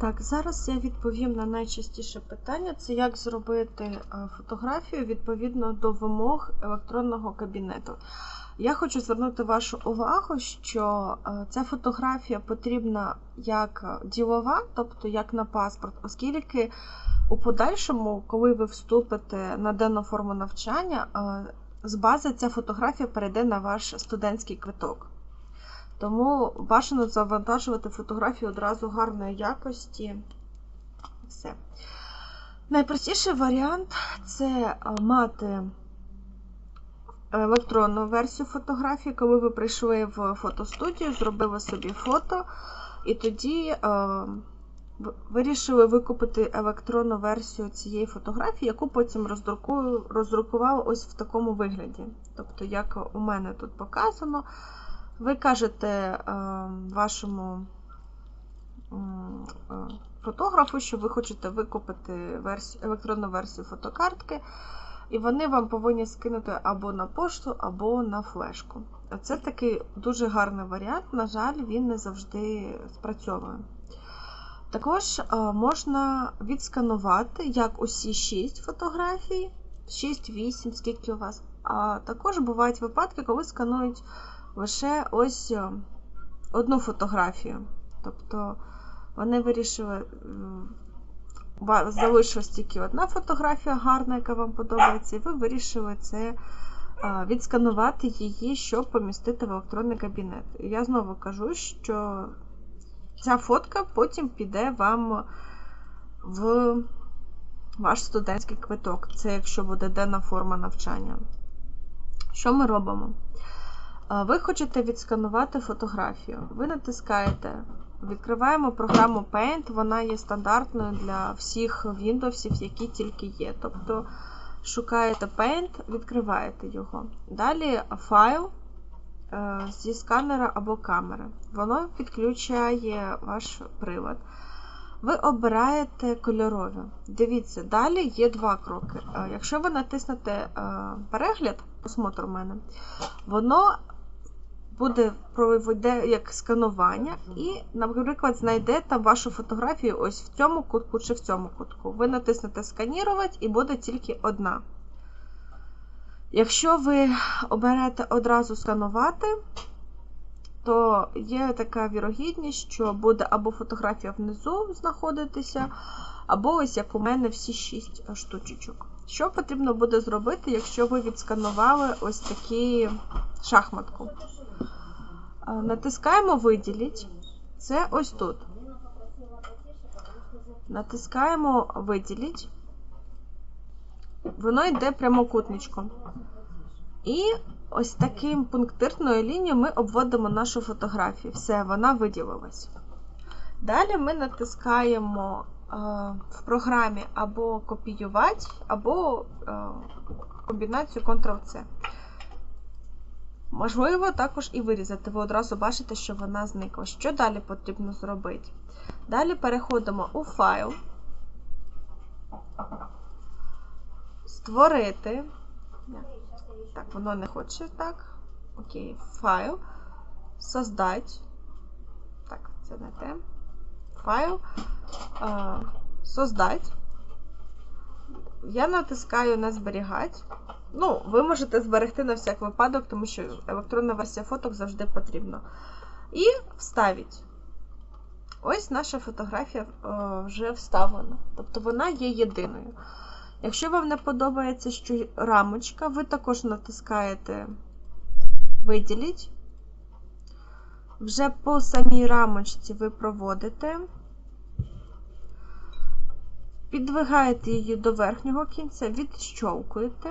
Так, зараз я відповім на найчастіше питання: це як зробити е, фотографію відповідно до вимог електронного кабінету. Я хочу звернути вашу увагу, що е, ця фотографія потрібна як ділова, тобто як на паспорт, оскільки у подальшому, коли ви вступите на денну форму навчання, е, з бази ця фотографія перейде на ваш студентський квиток. Тому бажано завантажувати фотографію одразу гарної якості. Все. Найпростіший варіант це е, мати електронну версію фотографії, коли ви прийшли в фотостудію, зробили собі фото, і тоді е, вирішили викупити електронну версію цієї фотографії, яку потім роздрукували ось в такому вигляді. Тобто, як у мене тут показано. Ви кажете е, вашому е, фотографу, що ви хочете викупити електронну версію фотокартки, і вони вам повинні скинути або на пошту, або на флешку. Це такий дуже гарний варіант, на жаль, він не завжди спрацьовує. Також е, можна відсканувати як усі 6 фотографій, 6-8, скільки у вас. А також бувають випадки, коли сканують лише ось е, одну фотографію. Тобто вони вирішили, залишилась тільки одна фотографія гарна, яка вам подобається, і ви вирішили це відсканувати її, щоб помістити в електронний кабінет. Я знову кажу, що ця фотка потім піде вам в ваш студентський квиток. Це якщо буде денна форма навчання. Що ми робимо? Ви хочете відсканувати фотографію. Ви натискаєте, відкриваємо програму Paint, вона є стандартною для всіх Windows, які тільки є. Тобто шукаєте Paint, відкриваєте його. Далі файл е, зі сканера або камери. Воно підключає ваш прилад. Ви обираєте кольорові. Дивіться, далі є два кроки. Е, якщо ви натиснете е, перегляд, посмотр у мене, воно буде проведе як сканування, і, наприклад, знайде там вашу фотографію ось в цьому кутку чи в цьому кутку. Ви натиснете сканірувати і буде тільки одна. Якщо ви оберете одразу сканувати, то є така вірогідність, що буде або фотографія внизу знаходитися, або ось як у мене всі 6 штучок. Що потрібно буде зробити, якщо ви відсканували ось такі шахматку? Натискаємо виділіть. Це ось тут. Натискаємо виділіть. Воно йде прямокутничком. І ось таким пунктирною лінією ми обводимо нашу фотографію. Все, вона виділилась. Далі ми натискаємо е, в програмі або копіювати, або е, комбінацію Ctrl-C. Можливо, також і вирізати. Ви одразу бачите, що вона зникла. Що далі потрібно зробити? Далі переходимо у файл, створити. Так, воно не хоче так. Окей, файл. Создать. Так, це не те. Файл. Создать. Я натискаю на зберігати. Ну, ви можете зберегти на всяк випадок, тому що електронна версія фоток завжди потрібна. І вставіть. Ось наша фотографія е, вже вставлена. Тобто вона є єдиною. Якщо вам не подобається, що рамочка, ви також натискаєте виділіть. Вже по самій рамочці ви проводите, підвигаєте її до верхнього кінця, відщолкуєте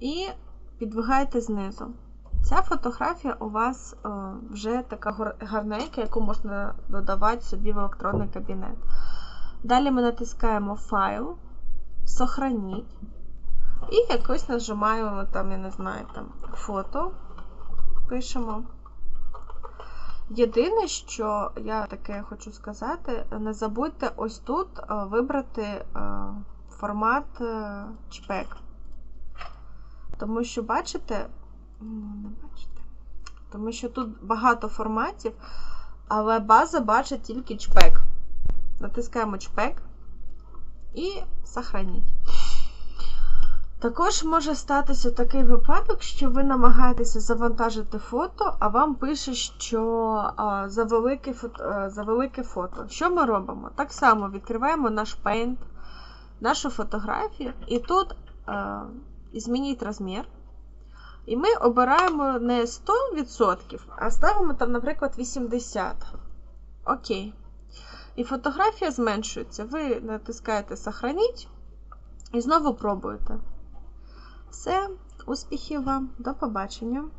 і підвигаєте знизу. Ця фотографія у вас е, вже така гарненька, яку можна додавати собі в електронний кабінет. Далі ми натискаємо файл, сохраніть. І якось нажимаємо, там, я не знаю, там, фото, пишемо. Єдине, що я таке хочу сказати, не забудьте ось тут е, вибрати е, формат JPEG. Тому що, бачите, не бачите, тому що тут багато форматів. але база бачить тільки чпек. Натискаємо чпек і сохраніть. Також може статися такий випадок, що ви намагаєтеся завантажити фото, а вам пише, що за, велике фото, а, за велике фото. Що ми робимо? Так само відкриваємо наш Paint, нашу фотографію, і тут а, змініть розмір. І ми обираємо не 100%, а ставимо там, наприклад, 80%. Окей. І фотографія зменшується. Ви натискаєте Сохраніть і знову пробуєте. Все, успіхів вам, до побачення!